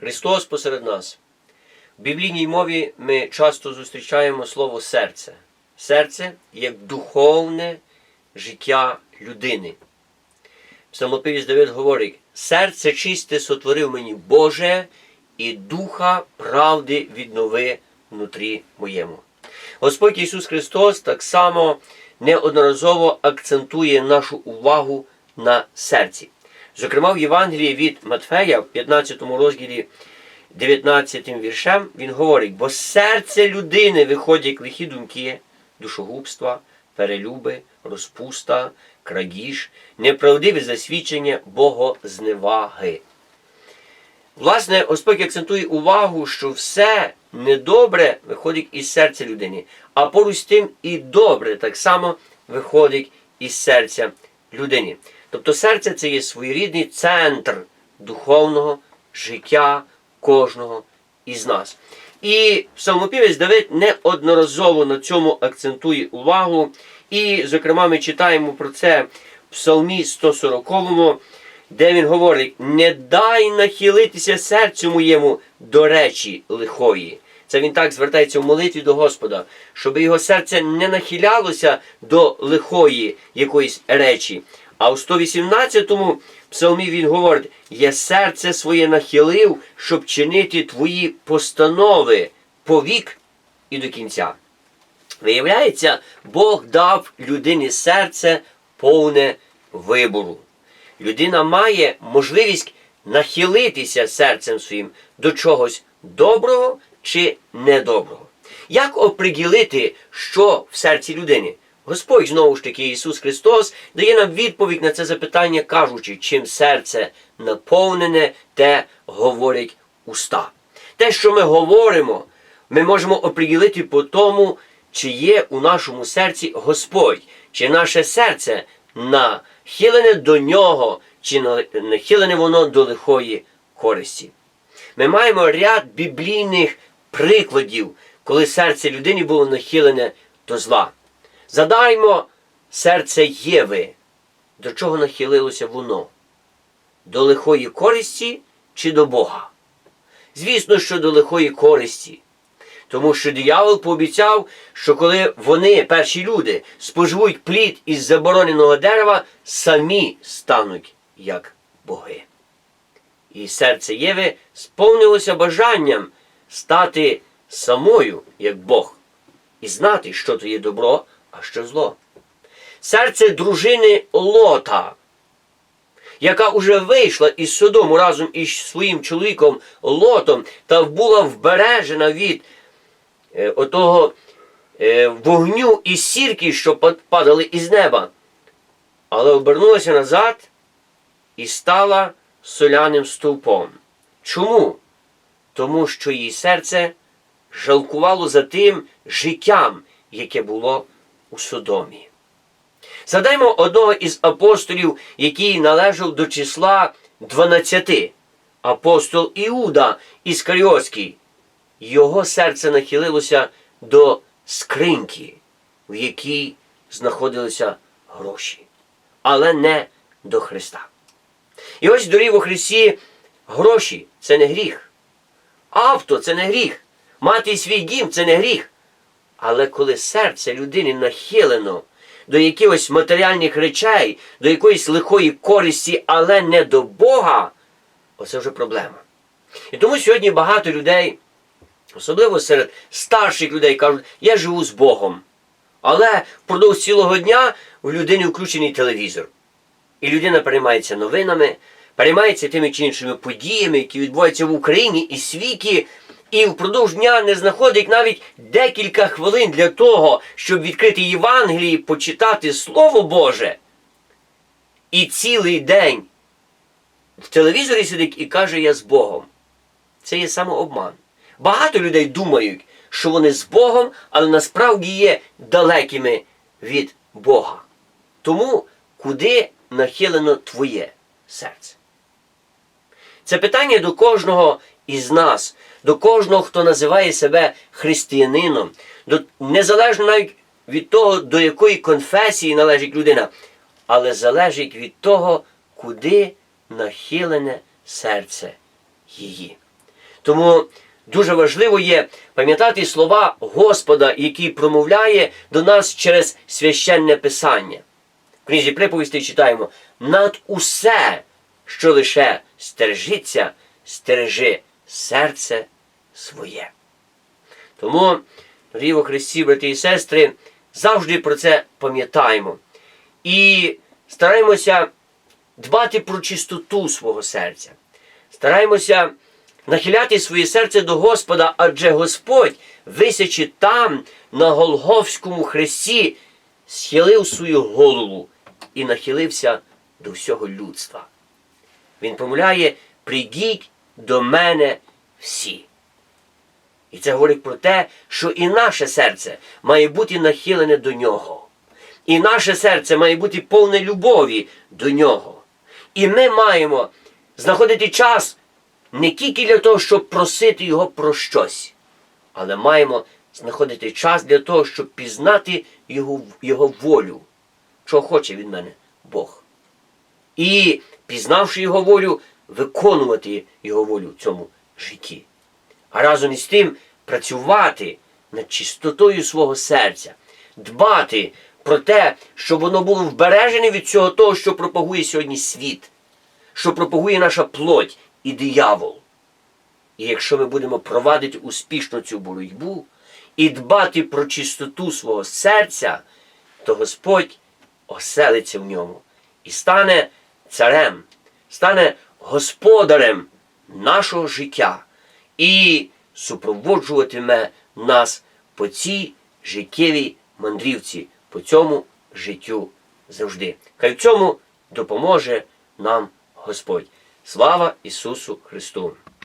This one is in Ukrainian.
Христос посеред нас. В біблійній мові ми часто зустрічаємо слово серце. Серце як духовне життя людини. Псалмопівець Давид говорить: серце чисте сотворив мені Боже, і духа правди віднови внутрі моєму. Господь Ісус Христос так само неодноразово акцентує нашу увагу на серці. Зокрема, в Євангелії від Матфея, в 15 розділі 19 віршем, він говорить: бо з серця людини виходять лихі думки, душогубства, перелюби, розпуста, крадіж, неправдиве засвідчення богозневаги. Власне, Господь акцентує увагу, що все недобре виходить із серця людини, а поруч з тим і добре так само виходить із серця людини. Тобто серце це є своєрідний центр духовного життя кожного із нас. І псалмопівець Давид неодноразово на цьому акцентує увагу. І, зокрема, ми читаємо про це в Псалмі 140, де він говорить: не дай нахилитися серцю моєму до речі лихої. Це він так звертається в молитві до Господа, щоб його серце не нахилялося до лихої якоїсь речі. А у 118-му псалмі він говорить: Я серце своє нахилив, щоб чинити твої постанови повік і до кінця. Виявляється, Бог дав людині серце повне вибору. Людина має можливість нахилитися серцем своїм до чогось доброго чи недоброго. Як оприділити, що в серці людини? Господь знову ж таки Ісус Христос дає нам відповідь на це запитання, кажучи, чим серце наповнене, те говорять уста. Те, що ми говоримо, ми можемо оприділити по тому, чи є у нашому серці Господь, чи наше серце нахилене до нього, чи нахилене воно до лихої користі. Ми маємо ряд біблійних прикладів, коли серце людини було нахилене до зла. Задаймо серце Єви, до чого нахилилося воно? До лихої користі чи до Бога? Звісно, що до лихої користі. Тому що диявол пообіцяв, що коли вони, перші люди, споживуть плід із забороненого дерева, самі стануть як боги. І серце Єви сповнилося бажанням стати самою, як Бог, і знати, що то є добро, а що зло. Серце дружини Лота, яка уже вийшла із Содому разом із своїм чоловіком Лотом та була вбережена від е, отого е, вогню і сірки, що падали із неба, але обернулася назад і стала соляним стовпом. Чому? Тому що її серце жалкувало за тим життям, яке було у Содомі. Згадаймо одного із апостолів, який належав до числа дванадцяти, апостол Іуда Іскаріотський. Його серце нахилилося до скриньки, в якій знаходилися гроші, але не до Христа. І ось дорів у Христі гроші це не гріх. Авто це не гріх. Мати свій дім це не гріх. Але коли серце людини нахилено до якихось матеріальних речей, до якоїсь лихої користі, але не до Бога, оце вже проблема. І тому сьогодні багато людей, особливо серед старших людей, кажуть, я живу з Богом. Але впродовж цілого дня в людини включений телевізор. І людина переймається новинами, переймається тими чи іншими подіями, які відбуваються в Україні і світі, і впродовж дня не знаходить навіть декілька хвилин для того, щоб відкрити Євангелії, почитати Слово Боже. І цілий день в телевізорі сидить і каже, я з Богом. Це є самообман. Багато людей думають, що вони з Богом, але насправді є далекими від Бога. Тому куди нахилено твоє серце? Це питання до кожного із нас, до кожного, хто називає себе християнином, до, незалежно навіть від того, до якої конфесії належить людина, але залежить від того, куди нахилене серце її. Тому дуже важливо є пам'ятати слова Господа, які промовляє до нас через священне писання. В книзі приповістей читаємо: над усе, що лише стережиться, стережи серце своє. Тому, дорогі во Христі, брати і сестри, завжди про це пам'ятаємо. І стараємося дбати про чистоту свого серця. Стараємося нахиляти своє серце до Господа, адже Господь, висячи там, на Голговському хресті, схилив свою голову і нахилився до всього людства. Він промовляє: прийдіть до мене всі. І це говорить про те, що і наше серце має бути нахилене до нього. І наше серце має бути повне любові до нього. І ми маємо знаходити час не тільки для того, щоб просити Його про щось, але маємо знаходити час для того, щоб пізнати Його, його волю, чого хоче від мене Бог. І, пізнавши Його волю, виконувати Його волю в цьому житті. А разом із тим працювати над чистотою свого серця, дбати про те, щоб воно було вбережене від цього того, що пропагує сьогодні світ, що пропагує наша плоть і диявол. І якщо ми будемо провадити успішно цю боротьбу і дбати про чистоту свого серця, то Господь оселиться в ньому і стане царем, стане господарем нашого життя і супроводжуватиме нас по цій життєвій мандрівці, по цьому життю завжди. Хай в цьому допоможе нам Господь. Слава Ісусу Христу!